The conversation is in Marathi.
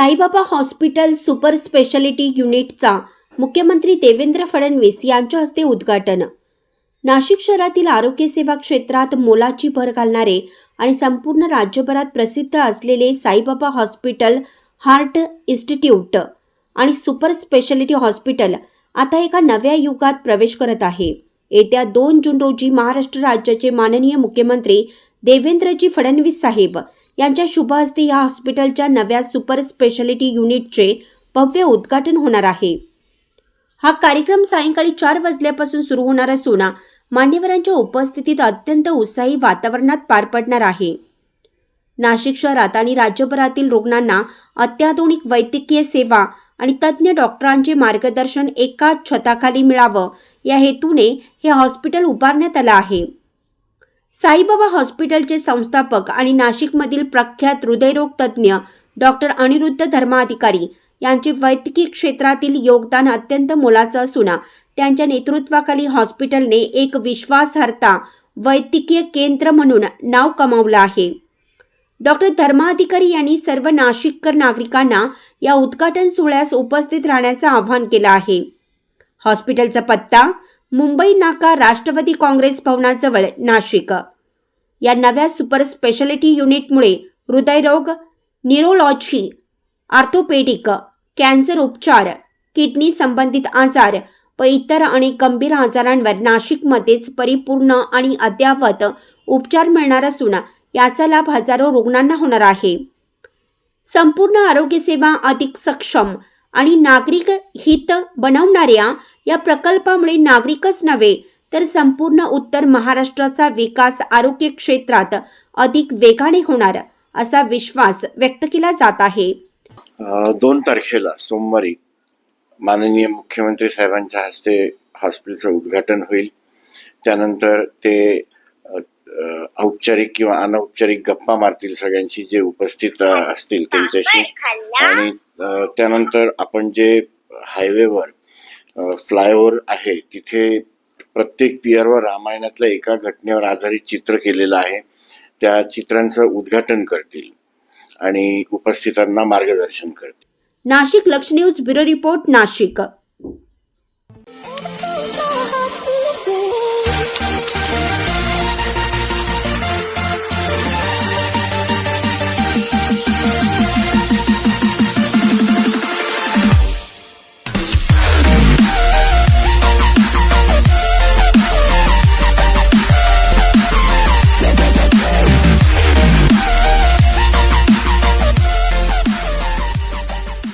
साईबाबा हॉस्पिटल सुपर स्पेशालिटी युनिटचा मुख्यमंत्री देवेंद्र फडणवीस यांच्या हस्ते उद्घाटन. नाशिक शहरातील आरोग्य सेवा क्षेत्रात मोलाची भर घालणारे आणि संपूर्ण राज्यभरात प्रसिद्ध असलेले साईबाबा हॉस्पिटल हार्ट इन्स्टिट्यूट आणि सुपर स्पेशालिटी हॉस्पिटल आता एका नव्या युगात प्रवेश करत आहे. येत्या दोन जून रोजी महाराष्ट्र राज्याचे माननीय मुख्यमंत्री देवेंद्रजी फडणवीस साहेब यांच्या शुभ हस्ते या हॉस्पिटलच्या नव्या सुपर स्पेशालिटी युनिटचे भव्य उद्घाटन होणार आहे. हा कार्यक्रम सायंकाळी चार वाजल्यापासून सुरू होणार असून मान्यवरांच्या उपस्थितीत अत्यंत उत्साही वातावरणात पार पडणार आहे. नाशिक शहरात आणि राज्यभरातील रुग्णांना अत्याधुनिक वैद्यकीय सेवा आणि तज्ज्ञ डॉक्टरांचे मार्गदर्शन एकाच छताखाली मिळावं या हेतूने हे हॉस्पिटल उभारण्यात आलं आहे. साईबाबा हॉस्पिटलचे संस्थापक आणि नाशिकमधील प्रख्यात हृदयरोग तज्ज्ञ डॉक्टर अनिरुद्ध धर्माधिकारी यांचे वैद्यकीय क्षेत्रातील योगदान अत्यंत मोलाचं असून त्यांच्या नेतृत्वाखाली हॉस्पिटलने एक विश्वासार्हता वैद्यकीय केंद्र म्हणून नाव कमावलं आहे. डॉक्टर धर्माधिकारी यांनी सर्व नाशिककर नागरिकांना या उद्घाटन सोहळ्यास उपस्थित राहण्याचं आवाहन केलं आहे. हॉस्पिटलचा पत्ता मुंबई नाका राष्ट्रवादी काँग्रेस भवनाजवळ नाशिक. या नव्या सुपर स्पेशालिटी युनिटमुळे हृदयरोग न्यूरोलॉजी आर्थोपेडिक कॅन्सर उपचार किडनी संबंधित आजार व इतर आणि गंभीर आजारांवर नाशिकमध्येच परिपूर्ण आणि अद्ययावत उपचार मिळणार असून याचा लाभ हजारो रुग्णांना होणार आहे. संपूर्ण आरोग्यसेवा अधिक सक्षम आणि नागरिक हित बनवणाऱ्या या प्रकल्पामुळे नागरिकच नव्हे तर संपूर्ण उत्तर महाराष्ट्राचा विकास आरोग्य क्षेत्रात अधिक वेगाने होणार असा विश्वास व्यक्त केला जात आहे. दोन तारखेला सोमवारी माननीय मुख्यमंत्री साहेबांच्या हस्ते हॉस्पिटलचं उद्घाटन होईल. त्यानंतर ते औपचारिक किंवा अनौपचारिक गप्पा मारतील सगळ्यांशी जे उपस्थित असतील त्यांच्याशी. आणि त्यानंतर आपण जे हायवेवर फ्लायओव्हर आहे. तिथे प्रत्येक पियरवर रामायणातल्या एका घटनेवर आधारित चित्र केलेलं आहे. त्या चित्रांचं उद्घाटन करतील आणि उपस्थितांना मार्गदर्शन करतील. नाशिक लक्ष न्यूज ब्युरो रिपोर्ट नाशिक.